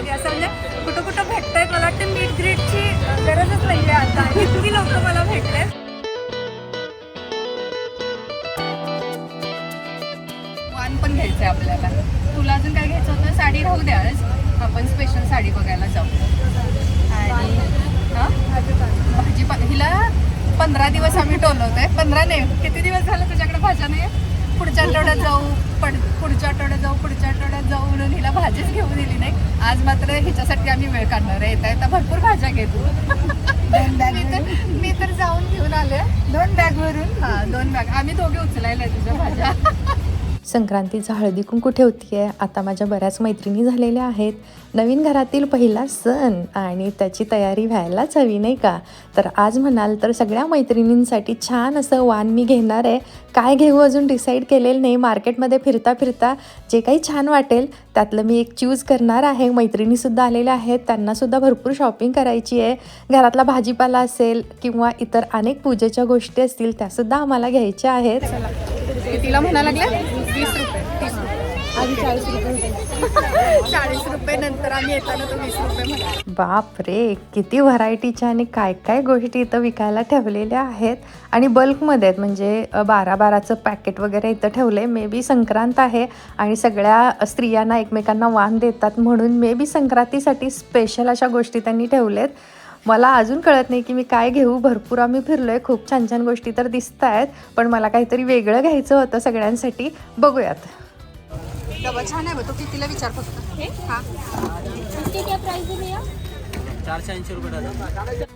झालेली असं म्हणजे कुठं कुठं भेटतंय मला वाटतं मीट ग्रीटची गरजच नाही आहे आता. इतकी लोक मला भेटलेत. वान पण घ्यायचंय आपल्याला. तुला अजून काय घ्यायचं होतं? साडी राहू द्या आज. आपण स्पेशल साडी बघायला जाऊ. आणि भाजी हिला पंधरा दिवस आम्ही टोलवतोय. पंधरा नाही किती दिवस झालं तुझ्याकडे भाज्या नाही पुढच्या आठवड्यात जाऊ पण पुढच्या आठवड्यात जाऊ पुढच्या आठवड्यात जाऊ म्हणून हिला भाजीच घेऊन दिली नाही. आज मात्र हिच्यासाठी आम्ही वेळ काढणार आहे. येता येता भरपूर भाज्या घे तू मी तर मी तर जाऊन घेऊन आले. दोन बॅग वरून हा दोन बॅग आम्ही दोघे उचलायला तुझ्या भाज्या. संक्रांतीचा हळदी कुंकू ठेवती आहे आता माझ्या बऱ्याच मैत्रिणी झालेल्या आहेत. नवीन घरातील पहिला सण आणि त्याची तयारी व्हायलाच हवी नाही का? तर आज म्हणाल तर सगळ्या मैत्रिणींसाठी छान असं वाण मी घेणार आहे. काय घेऊ अजून डिसाईड केलेलं नाही. मार्केटमध्ये फिरता फिरता जे काही छान वाटेल त्यातलं मी एक चूज करणार आहे. मैत्रिणीसुद्धा आलेल्या आहेत. त्यांनासुद्धा भरपूर शॉपिंग करायची आहे. घरातला भाजीपाला असेल किंवा इतर अनेक पूजेच्या गोष्टी असतील त्यासुद्धा आम्हाला घ्यायच्या आहेत. तिला म्हणा लागल्या वीस रुपये. तीस रुपये. आधी चाळीस रुपये होते. चाळीस रुपये नंतर आम्ही येताना तर वीस रुपये बाप रे किती व्हरायटीच्या आणि काय काय गोष्टी इथं विकायला ठेवलेल्या आहेत. आणि बल्कमध्ये आहेत म्हणजे बारा बाराचं पॅकेट वगैरे इथं ठेवले मे बी संक्रांत आहे आणि सगळ्या स्त्रियांना एकमेकांना वाण देतात म्हणून मे बी संक्रांतीसाठी स्पेशल अशा गोष्टी त्यांनी ठेवलेत. मला अजून कळत नाही की मी काय घेऊ. भरपूर आम्ही फिरलोय. खूप छान छान गोष्टी तर दिसत आहेत पण मला काहीतरी वेगळं घ्यायचं होतं सगळ्यांसाठी. बघूयात. डबा छान आहे बघ. तो कितीला विचार फक्त? हा?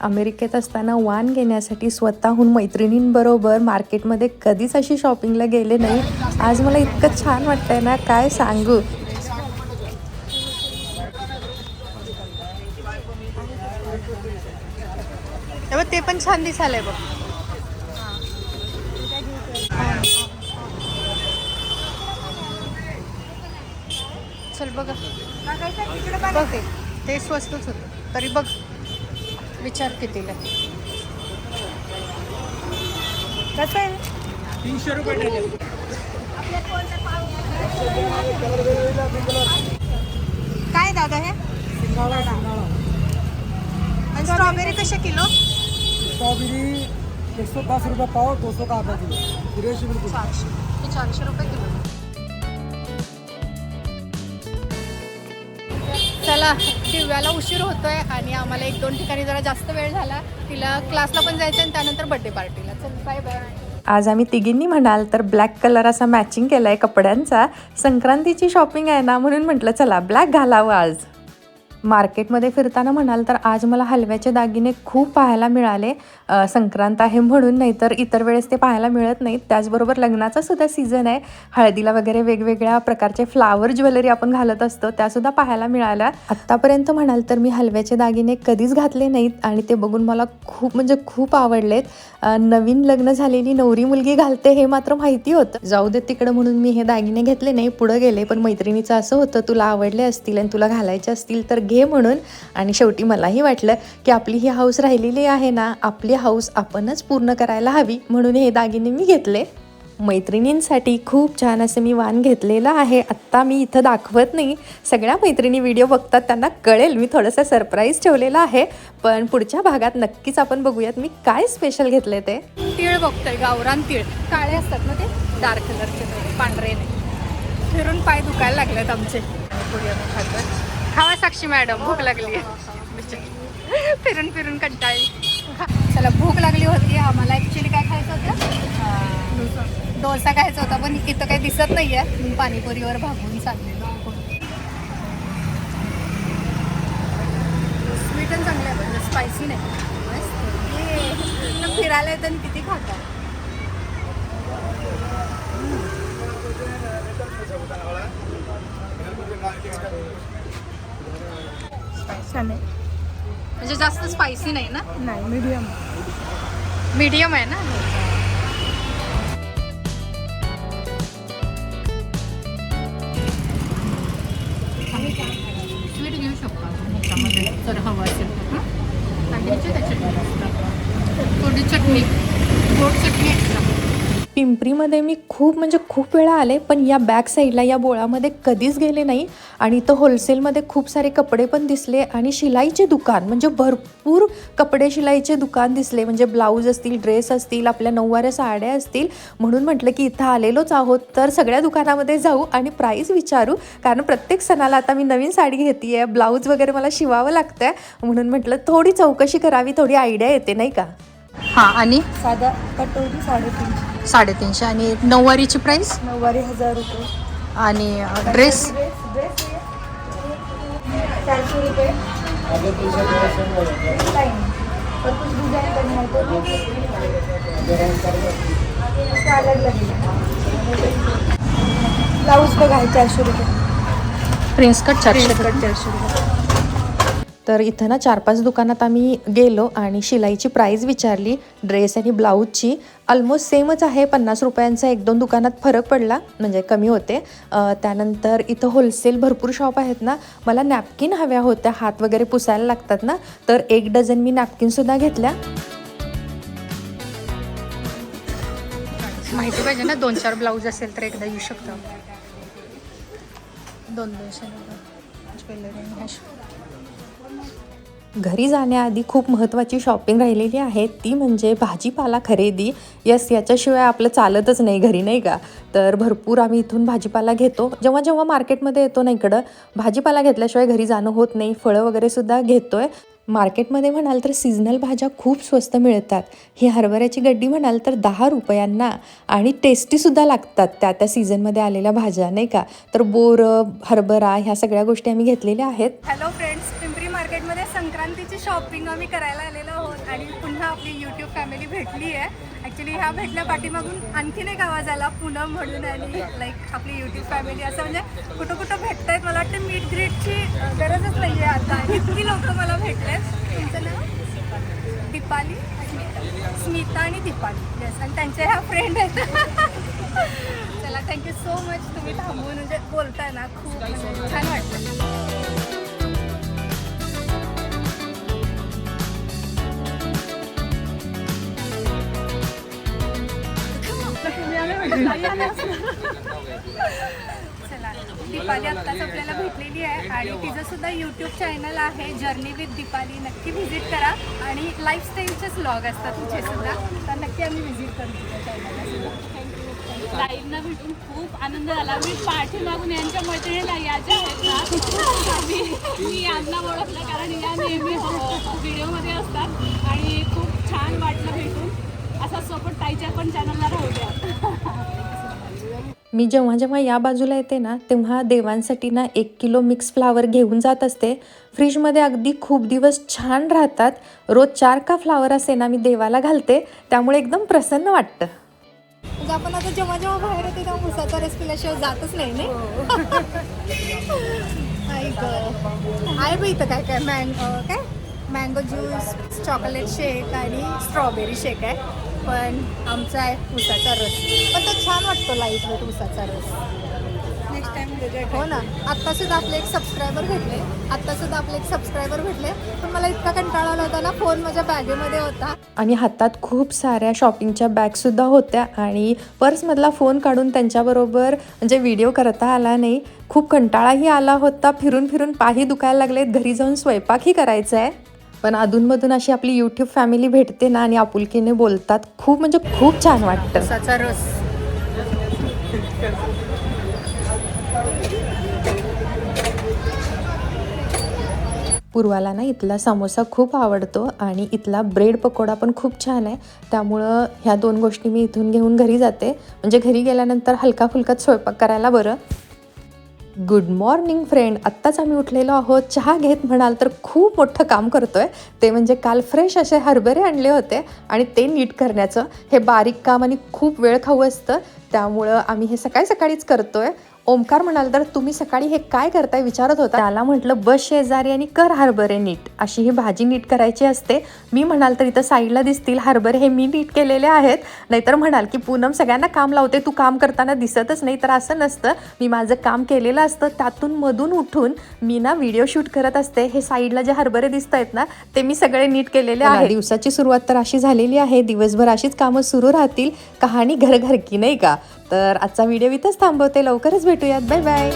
अमेरिकेत असताना वाण घेण्यासाठी स्वतःहून मैत्रिणींबरोबर मार्केटमध्ये कधीच अशी शॉपिंगला गेले नाही. आज मला इतकं छान वाटतंय ना. काय सांगू? तेव्हा ते पण छान दिसायलंय बघ. चल बघा. बघ ते. स्वस्तच होतं. तरी बघ. विचार कितीला. कसं आहे? तीनशे रुपये काय दादा हे? आणि स्ट्रॉबेरी कशा किलो? स्ट्रॉबेरी एक सौ दस रुपये पाव दो सौ का आधा किलो चारशे. हे चारशे रुपये किलो. चला दिव्याला उशीर होतोय आणि आम्हाला एक दोन ठिकाणी जरा जास्त वेळ झाला. तिला क्लासला पण जायचं आणि त्यानंतर बर्थडे पार्टीला चल बाय बाय आज आम्ही तिघींनी म्हणाल तर ब्लॅक कलर असा मॅचिंग केला आहे कपड्यांचा. संक्रांतीची शॉपिंग आहे ना म्हणून म्हटलं चला ब्लॅक घालावं आज. मार्केटमध्ये फिरताना म्हणाल तर आज मला हलव्याचे दागिने खूप पाहायला मिळाले. संक्रांत आहे म्हणून नाही तर इतर वेळेस ते पाहायला मिळत नाहीत. त्याचबरोबर लग्नाचा सुद्धा सीझन आहे. हळदीला वगैरे वेगवेगळ्या प्रकारचे फ्लावर ज्वेलरी आपण घालत असतो त्यासुद्धा पाहायला मिळाल्या. आत्तापर्यंत म्हणाल तर मी हलव्याचे दागिने कधीच घातले नाहीत आणि ते बघून मला खूप म्हणजे खूप आवडलेत. नवीन लग्न झालेली नवरी मुलगी घालते हे मात्र माहिती होतं. जाऊ दे तिकडं म्हणून मी हे दागिने घेतले नाही पुढं गेले. पण मैत्रिणीचं असं होतं तुला आवडले असतील आणि तुला घालायचे असतील तर घे. म्हणून. आणि शेवटी मलाही वाटलं की आपली ही हाऊस राहिलेली आहे ना आपली हाऊस आपणच पूर्ण करायला हवी. म्हणून हे दागिने मी घेतले. मैत्रिणींसाठी खूप छान असं मी वाण घेतलेलं आहे. आत्ता मी इथं दाखवत नाही. सगळ्या मैत्रिणी व्हिडिओ बघतात त्यांना कळेल. मी थोडंसं सरप्राईज ठेवलेलं आहे. पण पुढच्या भागात नक्कीच आपण बघूयात मी काय स्पेशल घेतले ते. तीळ बघतोय गावरान तीळ. काळे असतात ना ते? डार्क कलरचे पांढरे नाही. फिरून पाय दुखायला लागलेत आमचे. खावा साक्षी मॅडम भूक लागली. फिरून फिरून कंटाळी चला भूक लागली होती. आम्हाला ॲक्च्युली काय खायचं होतं? डोसा खायचा होता पण इथं काही दिसत नाहीये. आहे पाणीपुरीवर भागून चाललेलो स्वीट आणि चांगलं आहे पण स्पायसी नाही. तर फिरायला येतं किती खातात? छान आहे. म्हणजे जास्त स्पायसी नाही ना? नाही मीडियम मीडियम आहे ना? स्वीट घेऊ शकतो आपण ह्याच्यामध्ये जर हवं असेल तर. हं? त्याच्यात. थोडी चटणी. गोड चटणी एक्स्ट्रा पिंपरीमध्ये मी खूप म्हणजे खूप वेळा आले पण या बॅक साईडला या बोळामध्ये कधीच गेले नाही. आणि इथं होलसेलमध्ये खूप सारे कपडे पण दिसले आणि शिलाईचे दुकान म्हणजे भरपूर कपडे शिलाईचे दुकान दिसले. म्हणजे ब्लाऊज असतील ड्रेस असतील आपल्या नऊवाऱ्या साड्या असतील. म्हणून म्हटलं की इथं आलेलोच आहोत तर सगळ्या दुकानामध्ये जाऊ आणि प्राईस विचारू. कारण प्रत्येक सणाला आता मी नवीन साडी घेते आहे ब्लाऊज वगैरे मला शिवावं लागतं आहे म्हणून म्हटलं थोडी चौकशी करावी थोडी आयडिया येते नाही का? हां आणि? साधा कटोरी साडेतीनशे. साडेतीनशे आणि नऊवारीची प्राईस नऊवारी हजार रुपये. आणि ड्रेस चारशे रुपये. ब्लाऊज बघा आहे चारशे रुपये. प्रिन्स कट चारशे कट चारशे रुपये. तर इथं ना चार पाच दुकानात आम्ही गेलो आणि शिलाईची प्राईज विचारली ड्रेस आणि ब्लाऊजची ऑलमोस्ट सेमच आहे. पन्नास रुपयांचा एक दोन दुकानात फरक पडला म्हणजे कमी होते. त्यानंतर इथं होलसेल भरपूर शॉप आहेत ना. मला नॅपकिन हव्या होत्या. हात वगैरे पुसायला लागतात ना. तर एक डझन मी नॅपकिनसुद्धा घेतल्या. माहिती पाहिजे ना दोन चार ब्लाऊज असेल तर एकदा येऊ शकतो. दोन दोनशे घरी जाण्याआधी खूप महत्त्वाची शॉपिंग राहिलेली आहे. ती म्हणजे भाजीपाला खरेदी. यस याच्याशिवाय आपलं चालतच नाही घरी नाही का? तर भरपूर आम्ही इथून भाजीपाला घेतो. जेव्हा जेव्हा मार्केटमध्ये येतो ना इकडं भाजीपाला घेतल्याशिवाय घरी जाणं होत नाही. फळं वगैरेसुद्धा घेतो आहे मार्केटमध्ये म्हणाल तर सीझनल भाज्या खूप स्वस्त मिळतात. ही हरभऱ्याची गड्डी म्हणाल तर दहा रुपयांना आणि टेस्टीसुद्धा लागतात त्या त्या सीझनमध्ये आलेल्या भाज्या नाही का? तर बोर हरभरा ह्या सगळ्या गोष्टी आम्ही घेतलेल्या आहेत. हॅलो फ्रेंड्स मार्केटमध्ये संक्रांतीची शॉपिंग आम्ही करायला आलेलो आहोत आणि पुन्हा आपली यूट्यूब फॅमिली भेटली आहे. ॲक्च्युली ह्या भेटल्या पाठीमागून आणखीन एक आवाज आला पुन्हा म्हणून आणि लाईक आपली यूट्यूब फॅमिली असं म्हणजे कुठं कुठं भेटत आहेत मला वाटतं मीट ग्रीटची गरजच नाही आहे आता. इतकी लोक मला भेटले तुमचं नाव? दीपाली स्मिता आणि दीपाली. येस आणि त्यांच्या ह्या फ्रेंड आहेत. चला थँक्यू सो मच तुम्ही थांबून म्हणजे बोलताय ना खूप म्हणजे चला दीपाली आत्ताच आपल्याला भेटलेली आहे आणि तिचं सुद्धा यूट्यूब चॅनल आहे जर्नी विथ दीपाली. नक्की व्हिजिट करा. आणि लाईफस्टाईलचेच ब्लॉग असतात तिचे सुद्धा. तर नक्की आम्ही व्हिजिट करू तिच्या चॅनलला भेटून खूप आनंद झाला. मी पाठीमागून यांच्या मैत्रिणीला या ज्या आहेत ना. मी यांना ओळखलं कारण या नेहमी हो- व्हिडिओमध्ये असतात. आणि खूप छान वाटलं भेटून असा सपोर्ट ताईच्या पण चॅनलला राहू द्या मी जेव्हा जेव्हा या बाजूला येते ना तेव्हा देवांसाठी ना एक किलो मिक्स फ्लावर घेऊन जात असते. फ्रीजमध्ये अगदी खूप दिवस छान राहतात. रोज चार का फ्लावर असे ना मी देवाला घालते. त्यामुळे एकदम प्रसन्न वाटतं. म्हणजे आपण आता जेव्हा जेव्हा बाहेर येते तेव्हा उसाचा रस पिल्याशिवाय जातच नाही नाही? ऐक आहे बघ इथं काय काय मँगो काय? मँगो ज्यूस चॉकलेट शेक आणि स्ट्रॉबेरी शेक आहे. पण आमचा आहे उसाचा रस. पण तो छान वाटतो लाइट वेट उसाचा रस. नेक्स्ट टाइम हो ना. आत्ता सुद्धा आपले एक सबस्क्रायबर भेटले. आत्ता सुद्धा आपले एक सबस्क्रायबर भेटले. पण मला इतका कंटाळा आला होता ना फोन माझ्या बॅगेमध्ये होता. आणि हातात खूप साऱ्या शॉपिंगच्या बॅगसुद्धा होत्या. आणि पर्समधला फोन काढून त्यांच्याबरोबर म्हणजे व्हिडिओ करता आला नाही. खूप कंटाळाही आला होता. फिरून फिरून पाही दुखायला लागलेत. घरी जाऊन स्वयंपाकही करायचा आहे पण अधूनमधून अशी आपली यूट्यूब फॅमिली भेटते ना आणि आपुलकीने बोलतात खूप म्हणजे खूप छान वाटतं. रस. पूर्वाला ना इथला समोसा खूप आवडतो आणि इथला ब्रेड पकोडा पण खूप छान आहे. त्यामुळं ह्या दोन गोष्टी मी इथून घेऊन घरी जाते. म्हणजे घरी गेल्यानंतर हलका फुलकाच स्वयंपाक करायला बरं. गुड मॉर्निंग फ्रेंड आत्ताच आम्ही उठलेलो आहोत. चहा घेत म्हणाल तर खूप मोठं काम करतोय. ते म्हणजे काल फ्रेश असे हरभरे आणले होते आणि ते नीट करण्याचं. हे बारीक काम आणि खूप वेळ खाऊ असतं. त्यामुळं आम्ही हे सकाळी सकाळीच करतोय. ओमकार म्हणाल तर तुम्ही सकाळी हे काय करताय? विचारत होता. त्याला म्हटलं बस शेजारी आणि कर हरभरे नीट. अशी ही भाजी नीट करायची असते. मी म्हणाल तर इथं साईडला दिसतील हरभरे. हे मी नीट केलेले आहेत. नाहीतर म्हणाल की पूनम सगळ्यांना काम लावते. तू काम करताना दिसतच नाही. तर असं नसतं. मी माझं काम केलेलं असतं. त्यातून मधून उठून मी ना व्हिडिओ शूट करत असते. हे साईडला जे हरभरे दिसत आहेत ना ते मी सगळे नीट केलेले आहे दिवसाची सुरुवात तर अशी झालेली आहे. दिवसभर अशीच कामं सुरू राहतील. कहाणी घर घर की नाही का? तर आजचा व्हिडिओ इथंच थांबवते. लवकरच भेटूयात. Bye bye.